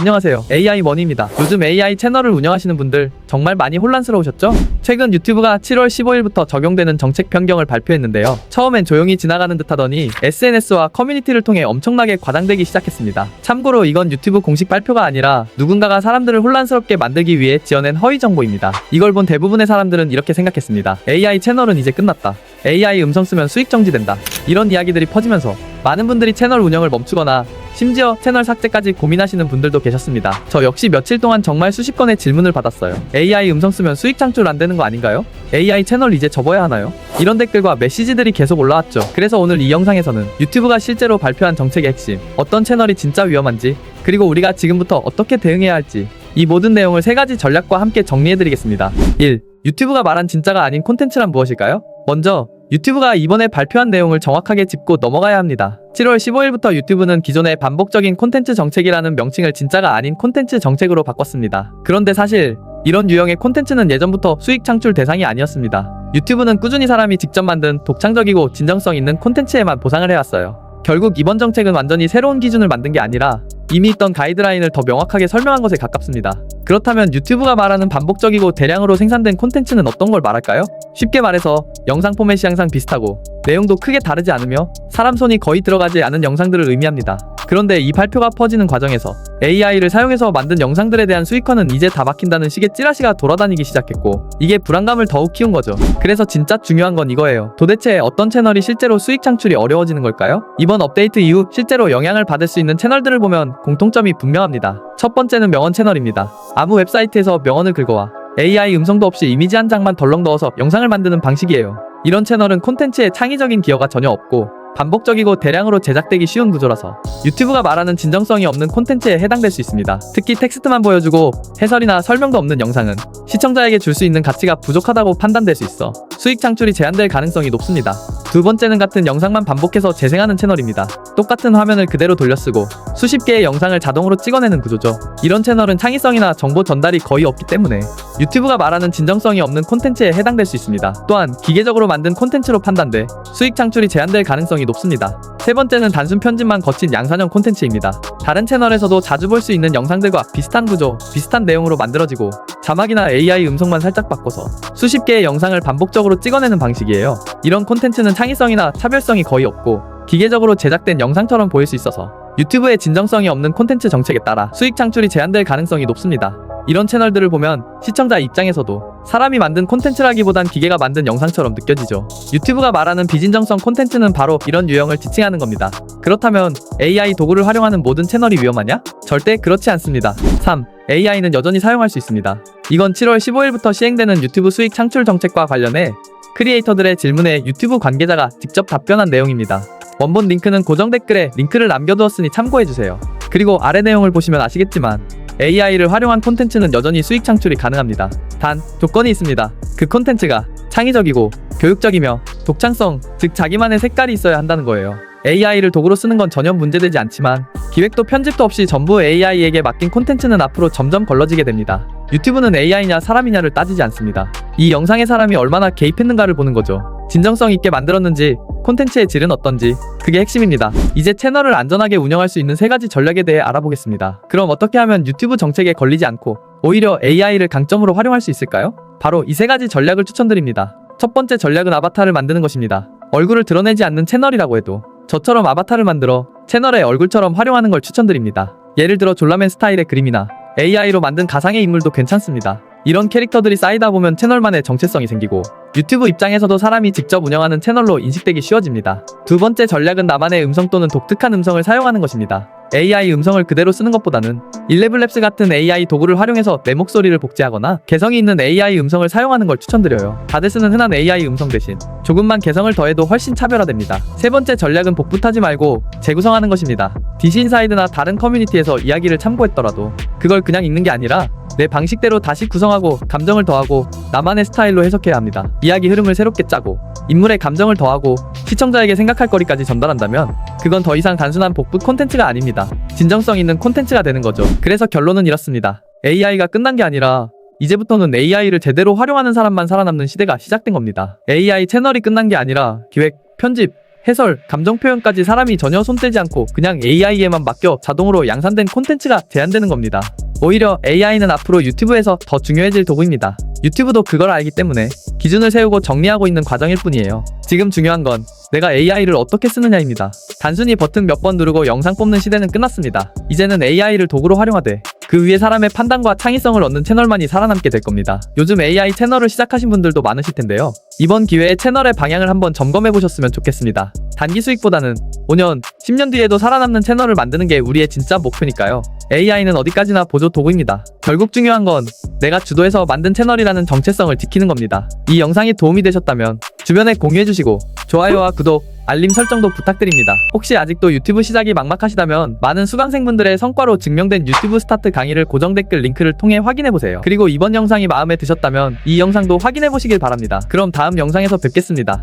안녕하세요. AI 머니입니다. 요즘 AI 채널을 운영하시는 분들 정말 많이 혼란스러우셨죠? 최근 유튜브가 7월 15일부터 적용되는 정책 변경을 발표했는데요. 처음엔 조용히 지나가는 듯 하더니 SNS와 커뮤니티를 통해 엄청나게 과장되기 시작했습니다. 참고로 이건 유튜브 공식 발표가 아니라 누군가가 사람들을 혼란스럽게 만들기 위해 지어낸 허위 정보입니다. 이걸 본 대부분의 사람들은 이렇게 생각했습니다. AI 채널은 이제 끝났다. AI 음성 쓰면 수익 정지된다. 이런 이야기들이 퍼지면서 많은 분들이 채널 운영을 멈추거나 심지어 채널 삭제까지 고민하시는 분들도 계셨습니다. 저 역시 며칠 동안 정말 수십 건의 질문을 받았어요. AI 음성 쓰면 수익 창출 안 되는 거 아닌가요? AI 채널 이제 접어야 하나요? 이런 댓글과 메시지들이 계속 올라왔죠. 그래서 오늘 이 영상에서는 유튜브가 실제로 발표한 정책의 핵심, 어떤 채널이 진짜 위험한지, 그리고 우리가 지금부터 어떻게 대응해야 할지, 이 모든 내용을 세 가지 전략과 함께 정리해드리겠습니다. 1. 유튜브가 말한 진짜가 아닌 콘텐츠란 무엇일까요? 먼저 유튜브가 이번에 발표한 내용을 정확하게 짚고 넘어가야 합니다. 7월 15일부터 유튜브는 기존의 반복적인 콘텐츠 정책이라는 명칭을 진짜가 아닌 콘텐츠 정책으로 바꿨습니다. 그런데 사실 이런 유형의 콘텐츠는 예전부터 수익 창출 대상이 아니었습니다. 유튜브는 꾸준히 사람이 직접 만든 독창적이고 진정성 있는 콘텐츠에만 보상을 해왔어요. 결국 이번 정책은 완전히 새로운 기준을 만든 게 아니라 이미 있던 가이드라인을 더 명확하게 설명한 것에 가깝습니다. 그렇다면 유튜브가 말하는 반복적이고 대량으로 생산된 콘텐츠는 어떤 걸 말할까요? 쉽게 말해서 영상 포맷이 항상 비슷하고 내용도 크게 다르지 않으며 사람 손이 거의 들어가지 않은 영상들을 의미합니다. 그런데 이 발표가 퍼지는 과정에서 AI를 사용해서 만든 영상들에 대한 수익화는 이제 다 막힌다는 식의 찌라시가 돌아다니기 시작했고 이게 불안감을 더욱 키운 거죠. 그래서 진짜 중요한 건 이거예요. 도대체 어떤 채널이 실제로 수익 창출이 어려워지는 걸까요? 이번 업데이트 이후 실제로 영향을 받을 수 있는 채널들을 보면 공통점이 분명합니다. 첫 번째는 명언 채널입니다. 아무 웹사이트에서 명언을 긁어와 AI 음성도 없이 이미지 한 장만 덜렁 넣어서 영상을 만드는 방식이에요. 이런 채널은 콘텐츠에 창의적인 기여가 전혀 없고 반복적이고 대량으로 제작되기 쉬운 구조라서 유튜브가 말하는 진정성이 없는 콘텐츠에 해당될 수 있습니다. 특히 텍스트만 보여주고 해설이나 설명도 없는 영상은 시청자에게 줄 수 있는 가치가 부족하다고 판단될 수 있어 수익 창출이 제한될 가능성이 높습니다. 두 번째는 같은 영상만 반복해서 재생하는 채널입니다. 똑같은 화면을 그대로 돌려쓰고 수십 개의 영상을 자동으로 찍어내는 구조죠. 이런 채널은 창의성이나 정보 전달이 거의 없기 때문에 유튜브가 말하는 진정성이 없는 콘텐츠에 해당될 수 있습니다. 또한 기계적으로 만든 콘텐츠로 판단돼 수익 창출이 제한될 가능성이 높습니다. 세 번째는 단순 편집만 거친 양산형 콘텐츠입니다. 다른 채널에서도 자주 볼 수 있는 영상들과 비슷한 구조, 비슷한 내용으로 만들어지고 자막이나 AI 음성만 살짝 바꿔서 수십 개의 영상을 반복적으로 찍어내는 방식이에요. 이런 콘텐츠는 창의성이나 차별성이 거의 없고 기계적으로 제작된 영상처럼 보일 수 있어서 유튜브의 진정성이 없는 콘텐츠 정책에 따라 수익 창출이 제한될 가능성이 높습니다. 이런 채널들을 보면 시청자 입장에서도 사람이 만든 콘텐츠라기보단 기계가 만든 영상처럼 느껴지죠. 유튜브가 말하는 비진정성 콘텐츠는 바로 이런 유형을 지칭하는 겁니다. 그렇다면 AI 도구를 활용하는 모든 채널이 위험하냐? 절대 그렇지 않습니다. 3. AI는 여전히 사용할 수 있습니다. 이건 7월 15일부터 시행되는 유튜브 수익 창출 정책과 관련해 크리에이터들의 질문에 유튜브 관계자가 직접 답변한 내용입니다. 원본 링크는 고정 댓글에 링크를 남겨두었으니 참고해주세요. 그리고 아래 내용을 보시면 아시겠지만 AI를 활용한 콘텐츠는 여전히 수익 창출이 가능합니다. 단 조건이 있습니다. 그 콘텐츠가 창의적이고 교육적이며 독창성, 즉 자기만의 색깔이 있어야 한다는 거예요. AI를 도구로 쓰는 건 전혀 문제되지 않지만 기획도 편집도 없이 전부 AI에게 맡긴 콘텐츠는 앞으로 점점 걸러지게 됩니다. 유튜브는 AI냐 사람이냐를 따지지 않습니다. 이 영상에 사람이 얼마나 개입했는가를 보는 거죠. 진정성 있게 만들었는지 콘텐츠의 질은 어떤지 그게 핵심입니다. 이제 채널을 안전하게 운영할 수 있는 세 가지 전략에 대해 알아보겠습니다. 그럼 어떻게 하면 유튜브 정책에 걸리지 않고 오히려 AI를 강점으로 활용할 수 있을까요? 바로 이 세 가지 전략을 추천드립니다. 첫 번째 전략은 아바타를 만드는 것입니다. 얼굴을 드러내지 않는 채널이라고 해도 저처럼 아바타를 만들어 채널의 얼굴처럼 활용하는 걸 추천드립니다. 예를 들어 졸라맨 스타일의 그림이나 AI로 만든 가상의 인물도 괜찮습니다. 이런 캐릭터들이 쌓이다 보면 채널만의 정체성이 생기고 유튜브 입장에서도 사람이 직접 운영하는 채널로 인식되기 쉬워집니다. 두 번째 전략은 나만의 음성 또는 독특한 음성을 사용하는 것입니다. AI 음성을 그대로 쓰는 것보다는 일레블랩스 같은 AI 도구를 활용해서 내 목소리를 복제하거나 개성이 있는 AI 음성을 사용하는 걸 추천드려요. 다들 쓰는 흔한 AI 음성 대신 조금만 개성을 더해도 훨씬 차별화됩니다. 세 번째 전략은 복붙하지 말고 재구성하는 것입니다. 디시인사이드나 다른 커뮤니티에서 이야기를 참고했더라도 그걸 그냥 읽는 게 아니라 내 방식대로 다시 구성하고 감정을 더하고 나만의 스타일로 해석해야 합니다. 이야기 흐름을 새롭게 짜고 인물의 감정을 더하고 시청자에게 생각할 거리까지 전달한다면 그건 더 이상 단순한 복붙 콘텐츠가 아닙니다. 진정성 있는 콘텐츠가 되는 거죠. 그래서 결론은 이렇습니다. AI가 끝난 게 아니라 이제부터는 AI를 제대로 활용하는 사람만 살아남는 시대가 시작된 겁니다. AI 채널이 끝난 게 아니라 기획, 편집, 해설, 감정 표현까지 사람이 전혀 손대지 않고 그냥 AI에만 맡겨 자동으로 양산된 콘텐츠가 제한되는 겁니다. 오히려 AI는 앞으로 유튜브에서 더 중요해질 도구입니다. 유튜브도 그걸 알기 때문에 기준을 세우고 정리하고 있는 과정일 뿐이에요. 지금 중요한 건 내가 AI를 어떻게 쓰느냐입니다. 단순히 버튼 몇 번 누르고 영상 뽑는 시대는 끝났습니다. 이제는 AI를 도구로 활용하되 그 위에 사람의 판단과 창의성을 얻는 채널만이 살아남게 될 겁니다. 요즘 AI 채널을 시작하신 분들도 많으실 텐데요. 이번 기회에 채널의 방향을 한번 점검해 보셨으면 좋겠습니다. 단기 수익보다는 5년, 10년 뒤에도 살아남는 채널을 만드는 게 우리의 진짜 목표니까요. AI는 어디까지나 보조 도구입니다. 결국 중요한 건 내가 주도해서 만든 채널이라는 정체성을 지키는 겁니다. 이 영상이 도움이 되셨다면 주변에 공유해주시고 좋아요와 구독, 알림 설정도 부탁드립니다. 혹시 아직도 유튜브 시작이 막막하시다면 많은 수강생분들의 성과로 증명된 유튜브 스타트 강의를 고정 댓글 링크를 통해 확인해보세요. 그리고 이번 영상이 마음에 드셨다면 이 영상도 확인해보시길 바랍니다. 그럼 다음 영상에서 뵙겠습니다.